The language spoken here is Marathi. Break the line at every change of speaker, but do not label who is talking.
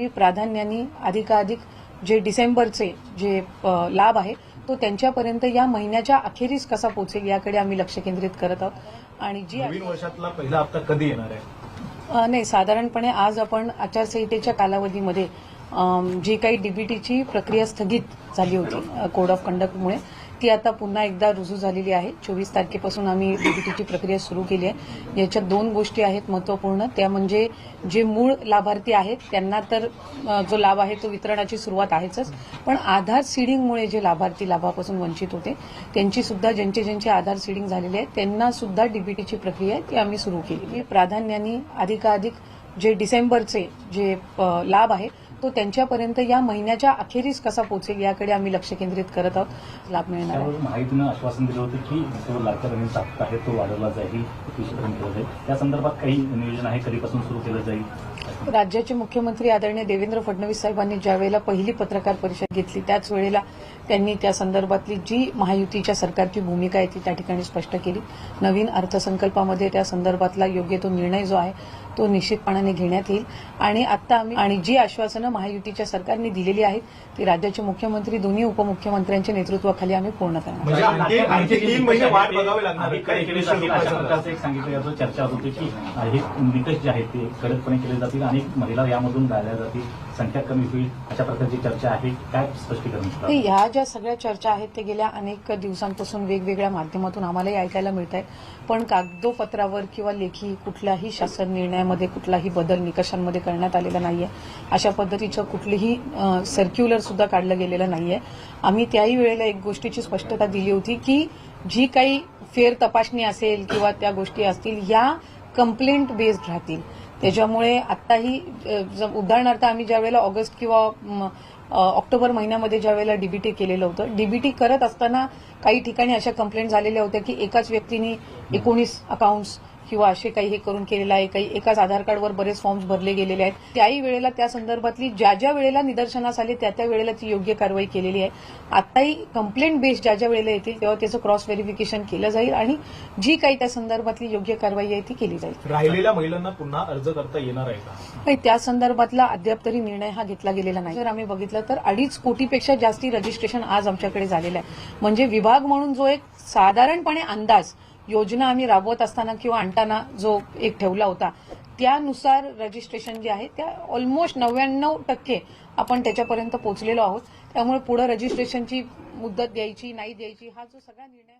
मी प्राधान्याने अधिकाधिक जे डिसेंबरचे जे लाभ आहे तो त्यांच्यापर्यंत या महिन्याच्या अखेरीस कसा पोहोचेल याकडे आम्ही लक्ष केंद्रित करत आहोत. आणि जी
नवीन वर्षातला पहिला हप्ता कधी येणार आहे?
नाही साधारणपणे आज आपण आचारसंहितेच्या कालावधीमध्ये जी काही डीबीटीची प्रक्रिया स्थगित झाली होती कोड ऑफ कंडक्टमुळे ती आता पुन्हा एकदा रुजू झालेली आहे. चोवीस तारखेपासून आम्ही डीबीटीची प्रक्रिया सुरू केली आहे. याच्यात दोन गोष्टी आहेत महत्त्वपूर्ण. त्या म्हणजे जे मूळ लाभार्थी आहेत त्यांना तर जो लाभ आहे तो वितरणाची सुरुवात आहेच पण आधार सीडिंगमुळे जे लाभार्थी लाभापासून वंचित होते त्यांची सुद्धा ज्यांचे ज्यांचे आधार सीडिंग झालेले आहेत त्यांना सुद्धा डीबीटीची प्रक्रिया आहे ती आम्ही सुरू केली. प्राधान्याने अधिकाधिक जे डिसेंबरचे जे लाभ आहे तो त्यांच्यापर्यंत या महिन्याच्या अखेरीस कसा पोहोचेल याकडे आम्ही लक्ष केंद्रित करत आहोत. लाभ मिळणार
माहितीनं आश्वासन दिलं होतं की जो बहिणीचा हप्ता आहे तो वाढवला जाईल केला जाईल. त्या संदर्भात काही नियोजन आहे कधीपासून सुरू केलं जाईल?
राज्याचे मुख्यमंत्री आदरणीय देवेंद्र फडणवीस साहेबांनी ज्या वेळेला पहिली पत्रकार परिषद घेतली त्याच वेळेला त्यांनी त्या संदर्भातली जी महायुतीच्या सरकारची भूमिका आहे ती त्या ठिकाणी स्पष्ट केली. नवीन अर्थसंकल्पामध्ये त्या संदर्भातला योग्य तो निर्णय जो आहे तो निश्चितपणाने घेण्यात येईल. आणि आता आम्ही आणि जी आश्वासनं महायुतीच्या सरकारने दिलेली आहेत ती राज्याचे मुख्यमंत्री दोन्ही उपमुख्यमंत्र्यांच्या नेतृत्वाखाली आम्ही पूर्ण करणार.
म्हणजे आणखी आणखी तीन महिने वाट बघावी लागणार. आहे.
काही केले जातील अशा प्रकारचं एक सांगितलं याचं चर्चा होत होती की हे निकष जे आहेत ते कडकपणे केले जातील आणि महिला यामधून गाळल्या जातील. संख्या कमी होईल अशा प्रकारची चर्चा आहे. काय स्पष्टीकरण
ह्या ज्या सगळ्या चर्चा आहेत ते गेल्या अनेक दिवसांपासून वेगवेगळ्या माध्यमातून आम्हालाही ऐकायला मिळत आहे पण कागदोपत्रावर किंवा लेखी कुठल्याही शासन निर्णयामध्ये कुठलाही बदल निकषांमध्ये करण्यात आलेला नाहीये. अशा पद्धतीचं कुठलीही सर्क्युलर सुद्धा काढलं गेलेलं नाहीये. आम्ही त्याही वेळेला एक गोष्टीची स्पष्टता दिली होती की जी काही फेर तपासणी असेल किंवा त्या गोष्टी असतील या कंप्लेंट बेस्ड राहतील. त्याच्यामुळे आत्ताही उदाहरणार्थ आम्ही ज्या वेळेला ऑगस्ट किंवा ऑक्टोबर महिन्यामध्ये ज्या वेळेला डीबीटी केलेलं होतं डीबीटी करत असताना काही ठिकाणी अशा कंप्लेंट झालेल्या होत्या की एकाच व्यक्तीने एकोणीस अकाउंट्स किंवा असे काही हे करून केलेलं आहे काही एकाच आधार कार्डवर बरेच फॉर्म्स भरले गेलेले आहेत. त्याही वेळेला त्या संदर्भातली ज्या ज्या वेळेला निदर्शनास आले त्या त्या वेळेला ती योग्य कारवाई केलेली आहे. आताही कंप्लेंट बेस्ड ज्या ज्या वेळेला येतील तेव्हा त्याचं क्रॉस व्हेरिफिकेशन केलं जाईल आणि जी काही त्या संदर्भातली योग्य कारवाई आहे ती केली जाईल.
राहिलेल्या महिलांना पुन्हा अर्ज करता येणार आहे का?
नाही त्या संदर्भातला अद्याप तरी निर्णय हा घेतला गेलेला नाही. जर आम्ही बघितलं तर अडीच कोटीपेक्षा जास्ती रजिस्ट्रेशन आज आमच्याकडे झालेलं आहे. म्हणजे विभाग म्हणून जो एक साधारणपणे अंदाज योजना आम्ही राबवत असताना किंवा आणताना जो एक ठेवला होता त्यानुसार रजिस्ट्रेशन जे आहे त्या ऑलमोस्ट नव्याण्णव टक्के आपण त्याच्यापर्यंत पोहोचलेलो आहोत. त्यामुळे पुढे रजिस्ट्रेशनची मुदत द्यायची नाही द्यायची हा जो सगळा निर्णय